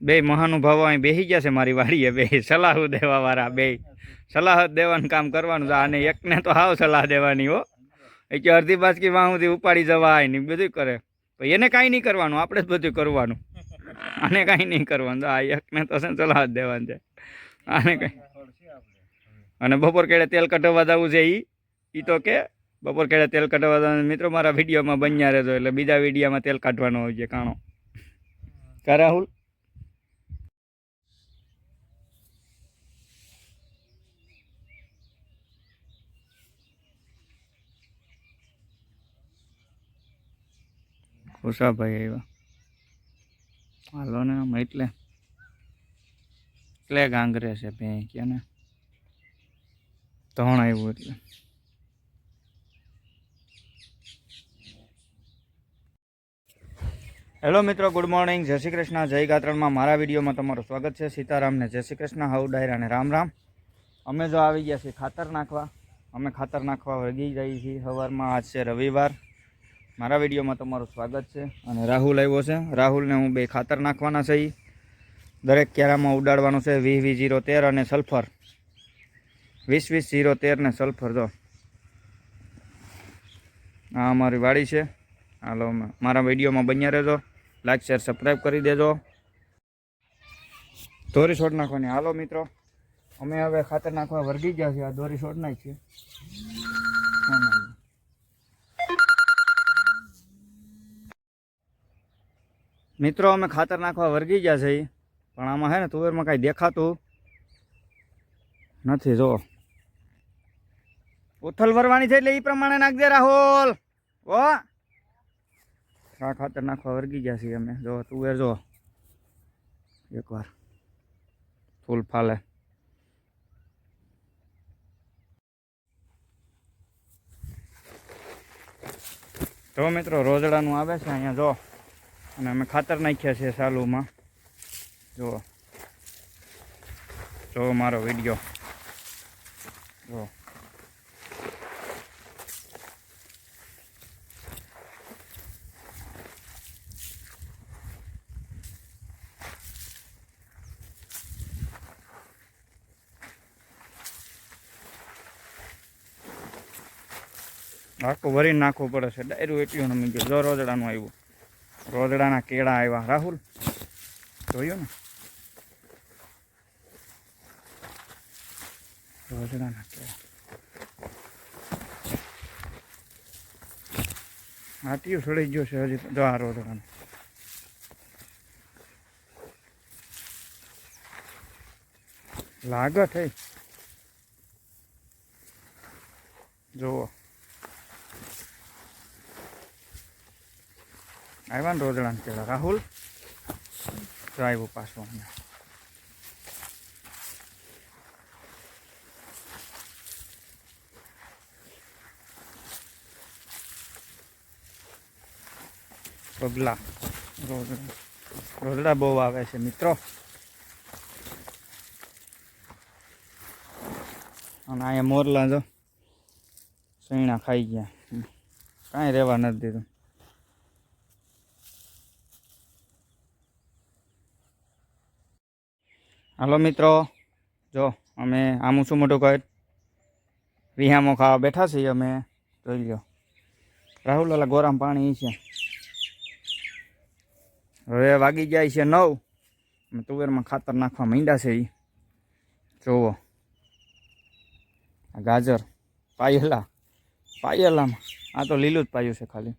બે મહાનુભાવો અહીં બેસી ગયા છે મારી વાડીએ બે. સલાહ દેવા વાળા બે. સલાહ દેવાનું કામ કરવાનું છે. અને એકને તો હાવ સલાહ દેવાની હો. એ કે અડધી બાજકી વાહુથી ઉપાડી જવાય ને બધું કરે. પણ એને કાંઈ નહીં કરવાનું, આપણે જ બધું કરવાનું. આને કાંઈ નહીં કરવાનું. આ એકને તો છે સલાહ દેવાની છે. આને કાંઈ. અને બપોર કેળે તેલ કઢાવવા જવું છે એ એ તો કે, બપોર કેળે તેલ કઢાવવા જવાનું મિત્રો, મારા વિડીયોમાં બન્યા રહેજો. એટલે બીજા વિડીયોમાં તેલ કાઢવાનો હોય છે, કાણો. કા રાહુલ ખુશાભાઈ આવ્યા. હાલો ને આમ એટલે. એટલે ગાંગરે છે ભેં ક્યાં ને. ધણ આવ્યું એટલે. હેલો મિત્રો, ગુડ મોર્નિંગ. જય શ્રી કૃષ્ણ. જય ગાત્રણમાં મારા વિડીયોમાં તમારું સ્વાગત છે. સીતારામને જય શ્રી કૃષ્ણ, હાઉ, ડાયરા અને રામ રામ. અમે જો આવી ગયા છીએ ખાતર નાખવા. અમે ખાતર નાખવા વળગી જઈએ છીએ. સવારમાં આજ છે રવિવાર. મારા વિડીયોમાં તમારું સ્વાગત છે અને રાહુલ આવ્યો છે. રાહુલને હું બે ખાતર નાખવાના છે. દરેક ક્યારામાં ઉડાડવાનું છે વીસ વીસ જીરો તેર અને સલ્ફર. વીસ વીસ જીરો તેર ને સલ્ફર, જો. આ અમારી વાડી છે. હાલો મારા વિડીયોમાં બન્યા રહેજો. લાઈક શેર સબસ્ક્રાઈબ કરી દેજો. દોરી છોડ નાખવાની. હાલો મિત્રો. અમે હવે ખાતર નાખવા વર્ગી ગયા છીએ. આ દોરી છોડ નાખીએ હા, હા. મિત્રો, અમે ખાતર નાખવા વર્ગી ગયા છે. પણ આમાં હે ને તુવેરમાં કાંઈ દેખાતું નથી, જો. ઉથલ ભરવાની છે એટલે એ પ્રમાણે નાખજે રાહુલ. ઓ આ ખાતર નાખવા વર્ગી ગયા છીએ અમે. જો, તુવેર જો. એકવાર. ફૂલ ફાલે. જો મિત્રો, રોજડાનું આવે છે અહીંયા, જો. અને અમે ખાતર નાખ્યા છે સાલુમાં. જુઓ. જો મારો વીડિયો. જો આખું ભરીને નાખવું પડે છે. ડાયરું એટલું નમી ગયું. જો રોજડાનું આવ્યું. રોજડાના કેળા આવ્યા રાહુલ, જોયું ને? રોજડાના કેળા. હાટીયું સડી ગયો છે હજી. જો આ રોજડાનું લાગત હે જુઓ. આવ્યા ને રોજડાને કેળા રાહુલ જો આવ્યું પાછું અહીંયા પગલા રોજડા રોજડા બહુ આવે છે મિત્રો અને અહીંયા મોરલા જો સૈણા ખાઈ ગયા. કાંઈ રહેવા નથી દીધું. હાલો મિત્રો, જો અમે આમું શું મોટું કહે વિહામો ખાવા બેઠા છીએ અમે, જોઈ લ્યો. રાહુલ ઓલા ગોરામ પાણી છે. હવે વાગી જાય છે નવ તુવેરમાં ખાતર નાખવા માંડ્યા છે એ જોવો. ગાજર પાયેલા, પાયેલામાં. આ તો લીલું જ પાયું છે ખાલી.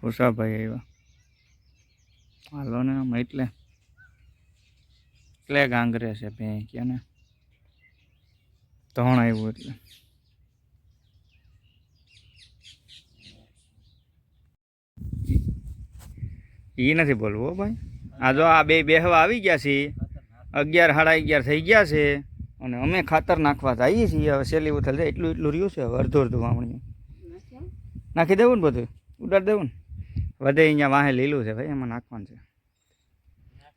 ખુશાભાઈ આવ્યા હાલો ને આમ એટલે. એટલે ગાંગરે છે ભેં કે ને. ધણ આવ્યું એટલે. એ નથી બોલવું ભાઈ. આ જો આ બે બેહવા આવી ગયા છે અગિયાર સાડા અગિયાર થઈ ગયા છે. અને અમે ખાતર નાખવા જઈએ છીએ. હવે સેલી ઉથલ એટલું એટલું રહ્યું છે. હવે અડધું અડધું વાવણીઓ નાખી દેવું ને બધું? ઉડાડી દેવું ને? વધે અહીંયા વાહે લીલું છે ભાઈ એમાં નાખવાનું છે.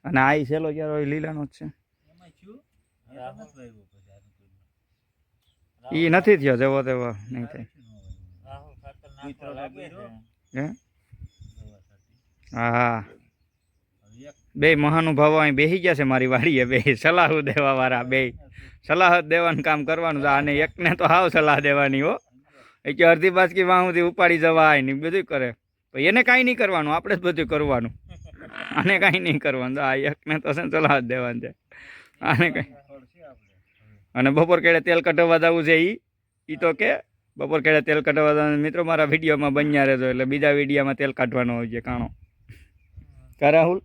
અને આ સેલો ક્યારે હોય લીલાનો જ છે. એ નથી થયો જેવો તેવો નહીં થાય. હે? હા? હા બે મહાનુભાવો અહીં બેસી ગયા છે મારી વાડીએ બે સલાહ દેવા વાળા બે. સલાહ દેવાનું કામ કરવાનું છે અને એકને તો હાવ સલાહ દેવાની હો. એ કે અડધી બાજકી વાહુથી ઉપાડી જવાય ને બધું કરે. તો એને કાંઈ નહીં કરવાનું, આપણે જ બધું કરવાનું. આને કાંઈ નહીં કરવાનું. આ એકને તો છે જ દેવાની છે. આને કાંઈ. અને બપોર કેળે તેલ કઢાવવા જવું છે એ એ તો કે, બપોર કેળે તેલ કઢાવવા જવાનું મિત્રો, મારા વિડીયોમાં બન્યા રહેજો, એટલે બીજા વિડીયોમાં તેલ કાઢવાનો હોય છે, કાણો. કા, રાહુલ?